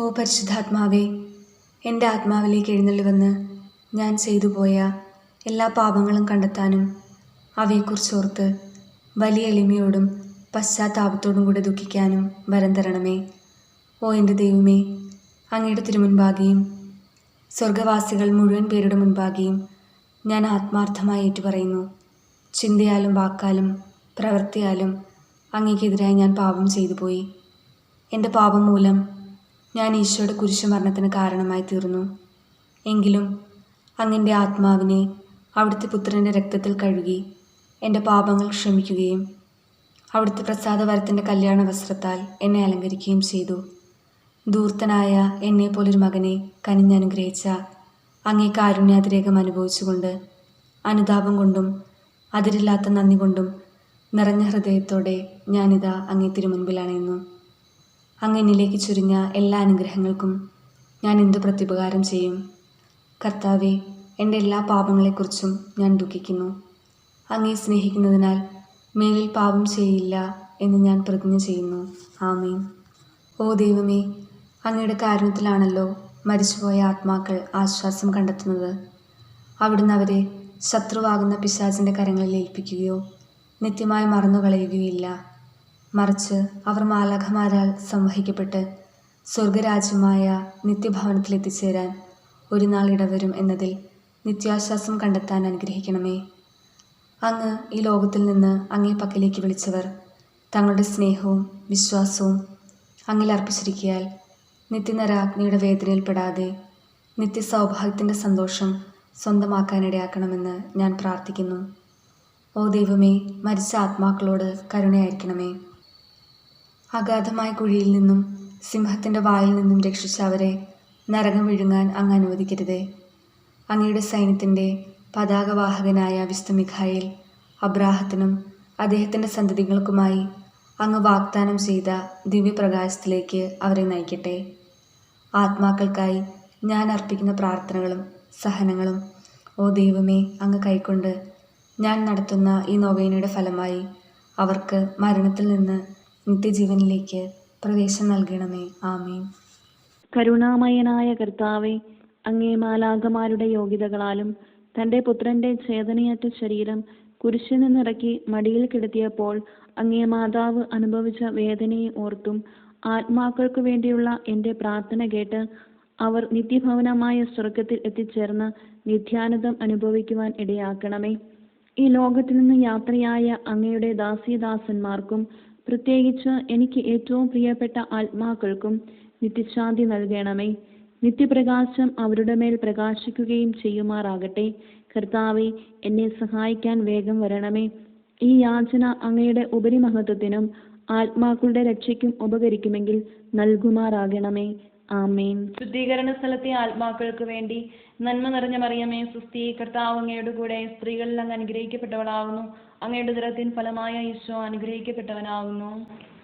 ഓ പരിശുദ്ധാത്മാവേ എന്റെ ആത്മാവിലേക്ക് എഴുന്നള്ളി വന്ന് ഞാൻ ചെയ്തു പോയ എല്ലാ പാപങ്ങളും കണ്ടെത്താനും അവയെക്കുറിച്ചോർത്ത് വലിയ എളിമയോടും പശ്ചാത്താപത്തോടും കൂടെ ദുഃഖിക്കാനും വരം തരണമേ. ഓ എന്റെ ദൈവമേ അങ്ങയുടെ തിരുമുൻപാകെയും സ്വർഗവാസികൾ മുഴുവൻ പേരുടെ മുൻപാകെയും ഞാൻ ആത്മാർത്ഥമായി ഏറ്റുപറയുന്നു. ചിന്തയാലും വാക്കാലും പ്രവൃത്തിയാലും അങ്ങേക്കെതിരായി ഞാൻ പാപം ചെയ്തു പോയി. എന്റെ പാപം മൂലം ഞാൻ ഈശോയുടെ കുരിശുമരണത്തിന് കാരണമായി തീർന്നു. എങ്കിലും അങ്ങന്റെ ആത്മാവിനെ അവിടുത്തെ പുത്രന്റെ രക്തത്തിൽ കഴുകി എന്റെ പാപങ്ങൾ ക്ഷമിക്കുകയും അവിടുത്തെ പ്രസാദവരത്തിന്റെ കല്യാണ വസ്ത്രത്താൽ എന്നെ അലങ്കരിക്കുകയും ചെയ്തു. ദൂർത്തനായ എന്നെപ്പോലൊരു മകനെ കനിഞ്ഞനുഗ്രഹിച്ച അങ്ങേ കാരുണ്യാതിരേകം അനുഭവിച്ചുകൊണ്ട് അനുതാപം കൊണ്ടും അതിരില്ലാത്ത നന്ദി കൊണ്ടും നിറഞ്ഞ ഹൃദയത്തോടെ ഞാനിതാ അങ്ങേ തിരുമുൻപിൽ അണയുന്നു അങ്ങ് എന്നിലേക്ക് ചുരിഞ്ഞ എല്ലാ അനുഗ്രഹങ്ങൾക്കും ഞാൻ എന്തു പ്രത്യുപകാരം ചെയ്യും? കർത്താവെ എന്റെ എല്ലാ പാപങ്ങളെക്കുറിച്ചും ഞാൻ ദുഃഖിക്കുന്നു. അങ്ങേ സ്നേഹിക്കുന്നതിനാൽ മേലിൽ പാപം ചെയ്യില്ല എന്ന് ഞാൻ പ്രതിജ്ഞ ചെയ്യുന്നു. ആമീൻ. ഓ ദൈവമേ അങ്ങയുടെ കാരുണ്യത്തിലാണല്ലോ മരിച്ചുപോയ ആത്മാക്കൾ ആശ്വാസം കണ്ടെത്തുന്നത്. അവിടുന്ന് അവരെ ശത്രുവാകുന്ന പിശാചിന്റെ കരങ്ങളിൽ ഏൽപ്പിക്കുകയോ നിത്യമായി മറന്നുകളയുകയില്ല മറിച്ച് അവർ മാലാഖമാരാൽ സംവഹിക്കപ്പെട്ട് സ്വർഗരാജ്യമായ നിത്യഭവനത്തിൽ എത്തിച്ചേരാൻ ഒരു നാൾ ഇടവരും എന്നതിൽ നിത്യാശ്വാസം കണ്ടെത്താൻ അനുഗ്രഹിക്കണമേ. അങ്ങ് ഈ ലോകത്തിൽ നിന്ന് അങ്ങേ പക്കലേക്ക് വിളിച്ചവർ തങ്ങളുടെ സ്നേഹവും വിശ്വാസവും അങ്ങിൽ അർപ്പിച്ചിരിക്കയാൽ നിത്യനരാഗ്നിയുടെ വേദനയിൽപ്പെടാതെ നിത്യസൗഭാഗ്യത്തിന്റെ സന്തോഷം സ്വന്തമാക്കാനിടയാക്കണമെന്ന് ഞാൻ പ്രാർത്ഥിക്കുന്നു. ഓ ദൈവമേ മരിച്ച ആത്മാക്കളോട് കരുണയായിരിക്കണമേ. അഗാധമായ കുഴിയിൽ നിന്നും സിംഹത്തിന്റെ വായിൽ നിന്നും രക്ഷിച്ച അവരെ നരകം വിഴുങ്ങാൻ അങ്ങ് അനുവദിക്കരുതേ. അങ്ങയുടെ സൈന്യത്തിന്റെ പതാകവാഹകനായ വിശുദ്ധ മിഖായിൽ അബ്രാഹത്തിനും അദ്ദേഹത്തിന്റെ സന്തതികൾക്കുമായി അങ്ങ് വാഗ്ദാനം ചെയ്ത ദിവ്യപ്രകാശത്തിലേക്ക് അവരെ നയിക്കട്ടെ. ആത്മാക്കൾക്കായി ഞാൻ അർപ്പിക്കുന്ന പ്രാർത്ഥനകളും സഹനങ്ങളും ഓ ദൈവമേ അങ്ങ് കൈക്കൊണ്ട് ഞാൻ നടത്തുന്ന ഈ നോവേനയുടെ ഫലമായി അവർക്ക് മരണത്തിൽ നിന്ന് നിത്യജീവനിലേക്ക് പ്രവേശം നൽകണമേ. ആമീൻ. കരുണാമയനായ കർത്താവെ അങ്ങേ മാലാകമാരുടെ യോഗ്യതകളാലും തന്റെ പുത്രന്റെ ചേതനയറ്റ ശരീരം കുരിശിൽ നിന്നിറക്കി മടിയിൽ കിടത്തിയപ്പോൾ അങ്ങേ മാതാവ് അനുഭവിച്ച വേദനയെ ഓർത്തും ആത്മാക്കൾക്കു വേണ്ടിയുള്ള എന്റെ പ്രാർത്ഥന കേട്ട് അവർ നിത്യഭവനമായ സ്വർഗത്തിൽ എത്തിച്ചേർന്ന് നിത്യാനന്ദം അനുഭവിക്കുവാൻ ഇടയാക്കണമേ. ഈ ലോകത്തിൽ നിന്ന് യാത്രയായ അങ്ങയുടെ ദാസീദാസന്മാർക്കും പ്രത്യേകിച്ച് എനിക്ക് ഏറ്റവും പ്രിയപ്പെട്ട ആത്മാക്കൾക്കും നിത്യശാന്തി നൽകണമേ. നിത്യപ്രകാശം അവരുടെ മേൽ പ്രകാശിക്കുകയും ചെയ്യുമാറാകട്ടെ. കർത്താവെ എന്നെ സഹായിക്കാൻ വേഗം വരണമേ. ഈ യാചന അങ്ങയുടെ ഉപരിമഹത്വത്തിനും ആത്മാക്കളുടെ രക്ഷയ്ക്കും ഉപകരിക്കുമെങ്കിൽ നൽകുമാറാകണമേ. ആമേൻ. ശുദ്ധീകരണ സ്ഥലത്തെ ആത്മാക്കൾക്ക് വേണ്ടി നന്മ നിറഞ്ഞ മറിയമേ സുസ്ഥി കർത്താവ് അങ്ങയുടെ കൂടെ സ്ത്രീകളിൽ അങ്ങ് അനുഗ്രഹിക്കപ്പെട്ടവളാകുന്നു അങ്ങയുടെ ദുരത്തിൻ ഫലമായ ഈശോ അനുഗ്രഹിക്കപ്പെട്ടവനാകുന്നു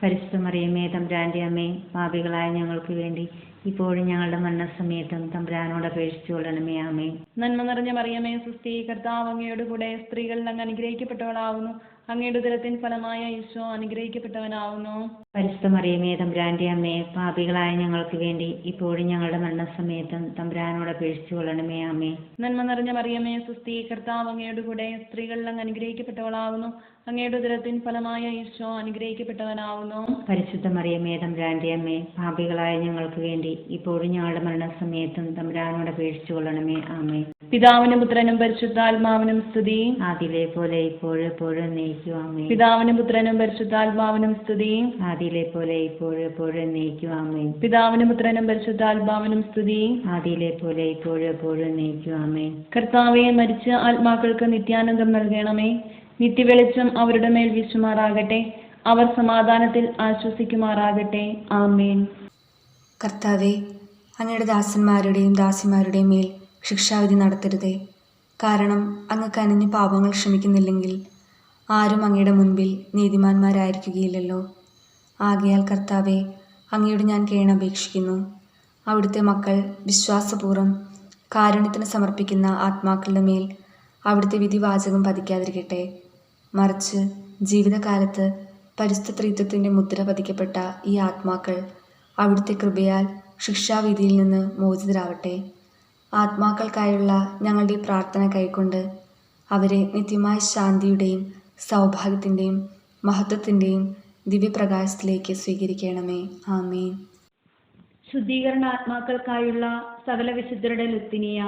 പരിശുദ്ധ മറിയമേ തമ്പുരാന്റെ അമ്മേ പാപികളായ ഞങ്ങൾക്ക് വേണ്ടി ഇപ്പോഴും ഞങ്ങളുടെ മരണസമയത്തും തമ്പുരാനോട് അപേക്ഷിച്ചു കൊള്ളണമേ ആമേ നന്മ നിറഞ്ഞ മറിയമേ സുസ്ഥി കർത്താവ് അങ്ങയുടെ കൂടെ സ്ത്രീകളിൽ അങ്ങ് അനുഗ്രഹിക്കപ്പെട്ടവളാകുന്നു അങ്ങയുടെ ഉദരത്തിൻ ഫലമായ ഈശോ അനുഗ്രഹിക്കപ്പെട്ടവനാവുന്നു. പരിശുദ്ധ മറിയമേ തമ്പുരാന്റെ അമ്മേ പാപികളായ ഞങ്ങൾക്ക് വേണ്ടി ഇപ്പോഴും ഞങ്ങളുടെ മരണസമയത്തും തമ്പുരാനോട് അപേക്ഷിച്ചു കൊള്ളണമേ അമ്മേ നന്മ നിറഞ്ഞ മറിയമേ സുസ്ഥി കർത്താവ് അങ്ങയുടെ കൂടെ സ്ത്രീകളിൽ അങ്ങ് അനുഗ്രഹിക്കപ്പെട്ടവളാകുന്നു അങ്ങയുടെ ഉദരത്തിൻ ഫലമായ ഈശോ അനുഗ്രഹിക്കപ്പെട്ടവനാവുന്നു. പരിശുദ്ധ മറിയമേ തമ്പുരാന്റെ അമ്മേ പാപികളായ ഞങ്ങൾക്ക് വേണ്ടി ഇപ്പോഴും ഞങ്ങളുടെ മരണസമയത്തും തമ്പുരാനോട് അപേക്ഷിച്ചു കൊള്ളണമേ ആമേ പിതാവിനും പുത്രനും പരിശുദ്ധാത്മാവിനും സ്തുതി. ആദിലെ പോലെ ഇപ്പോഴും എപ്പോഴും പിതാവിനും പുത്രനും പരിശുദ്ധാത്മാവിനും സ്തുതി ആദിയിലെ പോലെ ഇപ്പോഴും എപ്പോഴും നയിക്കും ആമേ പിതാവിനും പുത്രനും പരിശുദ്ധാത്മാവിനും സ്തുതി ആദിയിലെ പോലെ ഇപ്പോഴും എപ്പോഴും നയിക്കും ആമേ കർത്താവെ മരിച്ച ആത്മാക്കൾക്ക് നിത്യാനന്ദം നൽകണമേ. നിത്യവെളിച്ചം അവരുടെ മേൽ വീശുമാറാകട്ടെ. അവർ സമാധാനത്തിൽ ആശ്വസിക്കുമാറാകട്ടെ. ആമേൻ. കർത്താവെ അങ്ങയുടെ ദാസന്മാരുടെയും ദാസിമാരുടെയും മേൽ ശിക്ഷാവിധി നടത്തരുതേ. കാരണം അങ്ങ് കനിഞ്ഞ് പാപങ്ങൾ ക്ഷമിക്കുന്നില്ലെങ്കിൽ ആരും അങ്ങയുടെ മുൻപിൽ നീതിമാന്മാരായിരിക്കുകയില്ലല്ലോ. ആകയാൽ കർത്താവെ അങ്ങയോട് ഞാൻ കേണപേക്ഷിക്കുന്നു അവിടുത്തെ മക്കൾ വിശ്വാസപൂർവം കാരുണ്യത്തിന് സമർപ്പിക്കുന്ന ആത്മാക്കളുടെ മേൽ അവിടുത്തെ വിധിവാചകം പതിക്കാതിരിക്കട്ടെ. മറിച്ച് ജീവിതകാലത്ത് പരിസ്ഥിത്രീത്വത്തിന്റെ മുദ്ര പതിക്കപ്പെട്ട ഈ ആത്മാക്കൾ അവിടുത്തെ കൃപയാൽ ശിക്ഷാവിധിയിൽ നിന്ന് മോചിതരാവട്ടെ. ആത്മാക്കൾക്കായുള്ള ഞങ്ങളുടെ പ്രാർത്ഥന കൈക്കൊണ്ട് അവരെ നിത്യമായ ശാന്തിയുടെയും സൗഭാഗ്യത്തിന്റെയും മഹത്വത്തിന്റെയും ദിവ്യപ്രകാശത്തിലേക്ക് സ്വീകരിക്കണമേ. ആമേൻ. ശുദ്ധീകരണ ആത്മാക്കൾക്കായുള്ള സകല വിശുദ്ധരുടെ ലുത്തിനിയ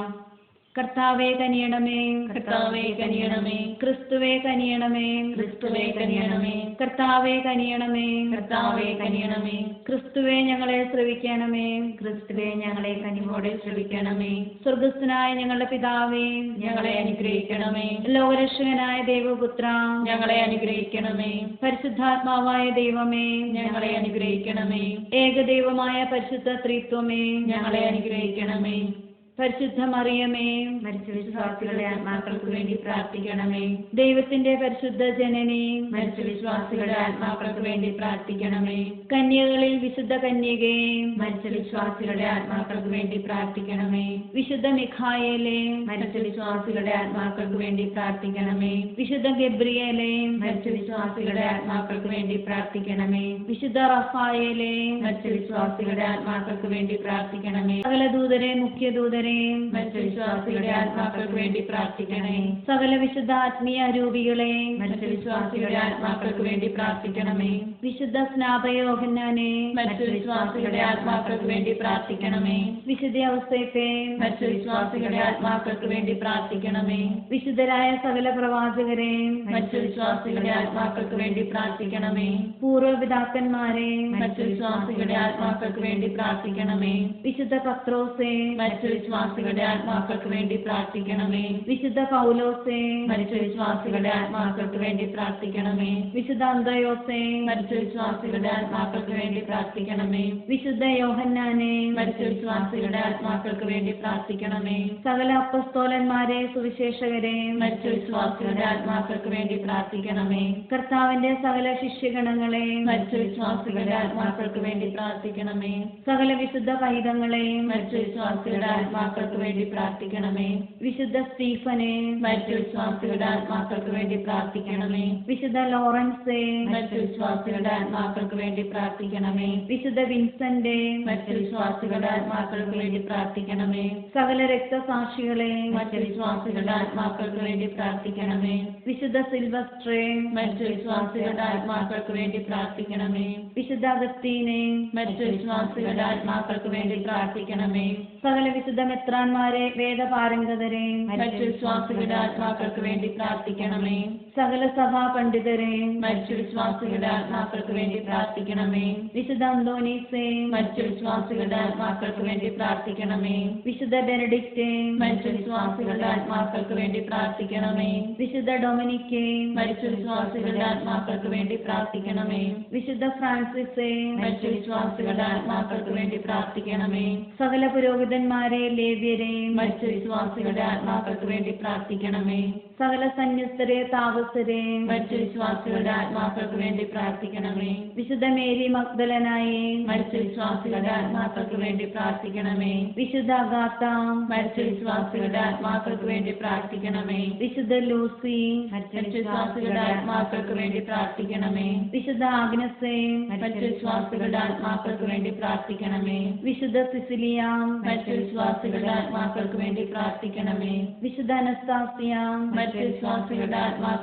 കർത്താവെ കനിയണമേ കർത്താവേ കനിയണമേ ക്രിസ്തുവേ കനിയണമേ ക്രിസ്തുവേ കനിയണമേ കർത്താവേ കനിയണമേ കർത്താവേ കനിയണമേ ക്രിസ്തുവേ ഞങ്ങളെ ശ്രവിക്കണമേ ക്രിസ്തുവേ ഞങ്ങളെ കനിമോടെ ശ്രവിക്കണമേ സ്വർഗസ്ഥനായ ഞങ്ങളുടെ പിതാവേ ഞങ്ങളെ അനുഗ്രഹിക്കണമേ ലോകരക്ഷകനായ ദൈവപുത്ര ഞങ്ങളെ അനുഗ്രഹിക്കണമേ പരിശുദ്ധാത്മാവായ ദൈവമേ ഞങ്ങളെ അനുഗ്രഹിക്കണമേ ഏകദൈവമായ പരിശുദ്ധ ത്രിത്വമേ ഞങ്ങളെ അനുഗ്രഹിക്കണമേ. പരിശുദ്ധ മറിയമേ മരിച്ച വിശ്വാസികളുടെ ആത്മാക്കൾക്ക് വേണ്ടി പ്രാർത്ഥിക്കണമേ. ദൈവത്തിന്റെ പരിശുദ്ധ ജനനി മരിച്ച വിശ്വാസികളുടെ ആത്മാക്കൾക്ക് വേണ്ടി പ്രാർത്ഥിക്കണമേ. കന്യകളിൽ വിശുദ്ധ കന്യകേ മരിച്ച വിശ്വാസികളുടെ ആത്മാക്കൾക്ക് വേണ്ടി പ്രാർത്ഥിക്കണമേ. വിശുദ്ധ മിഖായേലേ മരിച്ച വിശ്വാസികളുടെ ആത്മാക്കൾക്ക് വേണ്ടി പ്രാർത്ഥിക്കണമേ. വിശുദ്ധ ഗബ്രിയേലേ മരിച്ച വിശ്വാസികളുടെ ആത്മാക്കൾക്ക് വേണ്ടി പ്രാർത്ഥിക്കണമേ. വിശുദ്ധ റഫായേലേ മരിച്ച വിശ്വാസികളുടെ ആത്മാക്കൾക്ക് വേണ്ടി പ്രാർത്ഥിക്കണമേ. സകല ദൂതരെ മുഖ്യ ദൂതരെ വിശ്വാസികളുടെ ആത്മാക്കൾക്ക് വേണ്ടി പ്രാർത്ഥിക്കണേ സകല വിശുദ്ധ ആത്മീയ രൂപികളെ മരിച്ച വിശ്വാസികളുടെ ആത്മാക്കൾക്ക് വേണ്ടി പ്രാർത്ഥിക്കണമേ. വിശുദ്ധ സ്നാപയോഹന്നാനെ മനുഷ്യവിശ്വാസികളുടെ വിശ്വാസികളുടെ ആത്മാക്കൾക്ക് വേണ്ടി പ്രാർത്ഥിക്കണമേ. വിശുദ്ധ അവസ്ഥയത്തെ മനുഷ്യവിശ്വാസികളുടെ വിശ്വാസികളുടെ ആത്മാക്കൾക്ക് വേണ്ടി പ്രാർത്ഥിക്കണമേ. വിശുദ്ധരായ സകല പ്രവാചകരെ. മനുഷ്യവിശ്വാസികളുടെ വിശ്വാസികളുടെ ആത്മാക്കൾക്ക് വേണ്ടി പ്രാർത്ഥിക്കണമേ. പൂർവപിതാക്കന്മാരെ മനുഷ്യവിശ്വാസികളുടെ വിശ്വാസികളുടെ ആത്മാക്കൾക്ക് വേണ്ടി പ്രാർത്ഥിക്കണമേ. വിശുദ്ധ പത്രോസെ. മരിച്ച വിശ്വാസികളുടെ ആത്മാക്കൾക്ക് വേണ്ടി പ്രാർത്ഥിക്കണമേ. വിശുദ്ധ പൗലോസേ മരിച്ച വിശ്വാസികളുടെ ആത്മാക്കൾക്ക് വേണ്ടി പ്രാർത്ഥിക്കണമേ. വിശുദ്ധ അന്തയോസേ മരിച്ച വിശ്വാസികളുടെ ആത്മാക്കൾക്ക് വേണ്ടി പ്രാർത്ഥിക്കണമേ. വിശുദ്ധ യോഹന്നാനെ മരിച്ച വിശ്വാസികളുടെ ആത്മാക്കൾക്ക് വേണ്ടി പ്രാർത്ഥിക്കണമേ. സകല അപ്പസ്തോലന്മാരെ സുവിശേഷകരെ മരിച്ച വിശ്വാസികളുടെ ആത്മാക്കൾക്ക് വേണ്ടി പ്രാർത്ഥിക്കണമേ. കർത്താവിന്റെ സകല ശിഷ്യഗണങ്ങളെ മരിച്ച വിശ്വാസികളുടെ ആത്മാക്കൾക്ക് വേണ്ടി പ്രാർത്ഥിക്കണമേ. സകല വിശുദ്ധ പൈതങ്ങളെ മരിച്ച വിശ്വാസികളുടെ ആത്മാക്കൾക്ക് വേണ്ടി പ്രാർത്ഥിക്കണമേ. വിശുദ്ധ സ്റ്റീഫനെ മറ്റു വിശ്വാസികളുടെ ആത്മാക്കൾക്ക് വേണ്ടി പ്രാർത്ഥിക്കണമേ. വിശുദ്ധ ലോറൻസ് മറ്റു വിശ്വാസികളുടെ ആത്മാക്കൾക്ക് വേണ്ടി പ്രാർത്ഥിക്കണമേ. വിശുദ്ധ വിൻസന്റെ മറ്റു വിശ്വാസികളുടെ ആത്മാക്കൾക്ക് വേണ്ടി പ്രാർത്ഥിക്കണമേ. സകല രക്തസാക്ഷികളെ മറ്റു വിശ്വാസികളുടെ ആത്മാക്കൾക്ക് വേണ്ടി പ്രാർത്ഥിക്കണമേ. വിശുദ്ധ സിൽവസ്ട്രേ മറ്റു വിശ്വാസികളുടെ ആത്മാക്കൾക്ക് വേണ്ടി പ്രാർത്ഥിക്കണമേ. വിശുദ്ധ അഗസ്തീനെ മറ്റു വിശ്വാസികളുടെ ആത്മാക്കൾക്ക് വേണ്ടി പ്രാർത്ഥിക്കണമേ. സകല വിശുദ്ധ മെത്രാന്മാരെ വേദപാരംഗതരെ മറ്റു വിശ്വാസികളുടെ ആത്മാക്കൾക്ക് വേണ്ടി പ്രാർത്ഥിക്കണമേ. സകല സഭാ പണ്ഡിതരെയും മരിച്ച വിശ്വാസികളുടെ ആത്മാക്കൾക്ക് വേണ്ടി പ്രാർത്ഥിക്കണമേ. വിശുദ്ധ അന്തോനീസെ മരിച്ച വിശ്വാസികളുടെ ആത്മാക്കൾക്ക് വേണ്ടി പ്രാർത്ഥിക്കണമേ. വിശുദ്ധ ബെനഡിക്റ്റേ. മരിച്ച വിശ്വാസികളുടെ ആത്മാക്കൾക്ക് വേണ്ടി പ്രാർത്ഥിക്കണമേ. വിശുദ്ധ ഡൊമിനിക്കേ. മരിച്ച വിശ്വാസികളുടെ ആത്മാക്കൾക്ക് വേണ്ടി പ്രാർത്ഥിക്കണമേ. വിശുദ്ധ ഫ്രാൻസിസേ. മരിച്ച വിശ്വാസികളുടെ ആത്മാക്കൾക്ക് വേണ്ടി പ്രാർത്ഥിക്കണമേ. സകല പുരോഹിതന്മാരെ ലേവ്യരെ. മരിച്ച വിശ്വാസികളുടെ ആത്മാക്കൾക്ക് വേണ്ടി പ്രാർത്ഥിക്കണമേ. സകല സന്യസ്തരെ താപസരെ മരിച്ച വിശ്വാസികളുടെ ആത്മാക്കൾക്ക് വേണ്ടി പ്രാർത്ഥിക്കണമേ. വിശുദ്ധ മേരി മഗ്ദലനായെ. മരിച്ച വിശ്വാസികളുടെ ആത്മാക്കൾക്ക് വേണ്ടി പ്രാർത്ഥിക്കണമേ. വിശുദ്ധ അഗാത്ത മരിച്ച വിശ്വാസികളുടെ ആത്മാക്കൾക്ക് വേണ്ടി പ്രാർത്ഥിക്കണമേ. വിശുദ്ധ ലൂസി മരിച്ച വിശ്വാസികളുടെ ആത്മാക്കൾക്ക് വേണ്ടി പ്രാർത്ഥിക്കണമേ. വിശുദ്ധ ആഗ്നസെ മരിച്ച വിശ്വാസികളുടെ ആത്മാക്കൾക്ക് വേണ്ടി പ്രാർത്ഥിക്കണമേ. വിശുദ്ധ സിസിലിയ മരിച്ച വിശ്വാസികളുടെ ആത്മാക്കൾക്ക് വേണ്ടി പ്രാർത്ഥിക്കണമേ. വിശുദ്ധ അനസ്താസിയ മരിച്ച വിശ്വാസികളുടെ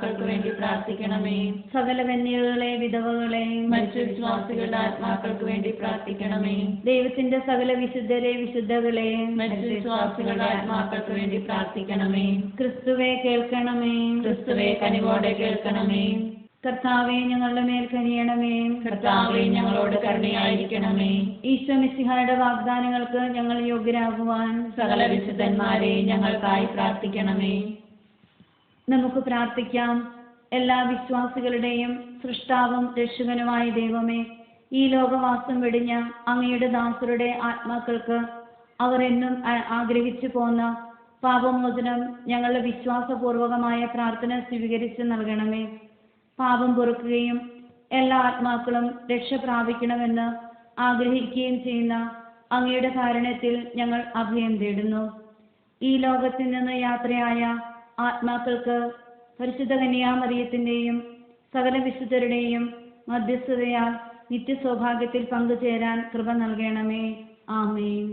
ആത്മാക്കൾക്ക് വേണ്ടി പ്രാർത്ഥിക്കണമേ. സകല കന്യകളെ വിധവകളെ മരിച്ച വിശ്വാസികളുടെ ആത്മാക്കൾക്ക് വേണ്ടി പ്രാർത്ഥിക്കണമേ. ദൈവത്തിന്റെ സകല വിശുദ്ധരെ വിശുദ്ധകളെ മരിച്ച വിശ്വാസികളുടെ ആത്മാക്കൾക്ക് വേണ്ടി പ്രാർത്ഥിക്കണമേ. ക്രിസ്തുവെ കേൾക്കണമേ. ക്രിസ്തുവെ കനിവോടെ കേൾക്കണമേ. കർത്താവെ ഞങ്ങളുടെ മേൽ കനിയണമേ. കർത്താവെ ഞങ്ങളോട് കരുണയായിരിക്കണമേ. ഈശോ മിശിഹായുടെ വാഗ്ദാനങ്ങൾക്ക് ഞങ്ങൾ യോഗ്യരാകുവാൻ സകല വിശുദ്ധന്മാരെ ഞങ്ങൾക്കായി പ്രാർത്ഥിക്കണമേ. നമുക്ക് പ്രാർത്ഥിക്കാം. എല്ലാ വിശ്വാസികളുടെയും സൃഷ്ടാവും രക്ഷകനുമായ ദൈവമേ ഈ ലോകവാസം വെടിഞ്ഞ അങ്ങയുടെ ദാസരുടെ ആത്മാക്കൾക്ക് അവർ എന്നും ആഗ്രഹിച്ചു പോന്ന പാപമോചനം ഞങ്ങളുടെ വിശ്വാസപൂർവകമായ പ്രാർത്ഥന സ്വീകരിച്ച് നൽകണമേ. പാപം പൊറുക്കുകയും എല്ലാ ആത്മാക്കളും രക്ഷ പ്രാപിക്കണമെന്ന് ആഗ്രഹിക്കുകയും ചെയ്യുന്ന അങ്ങയുടെ കാരണത്തിൽ ഞങ്ങൾ അഭയം തേടുന്നു. ഈ ലോകത്തിൽ നിന്ന് യാത്രയായ ആത്മാക്കൾക്ക് പരിശുദ്ധ കന്യാമറിയത്തിന്റെയും സകല വിശുദ്ധരുടെയും മധ്യസ്ഥതയാൽ നിത്യസൗഭാഗ്യത്തിൽ പങ്കുചേരാൻ കൃപ നൽകണമേ. ആമേൻ.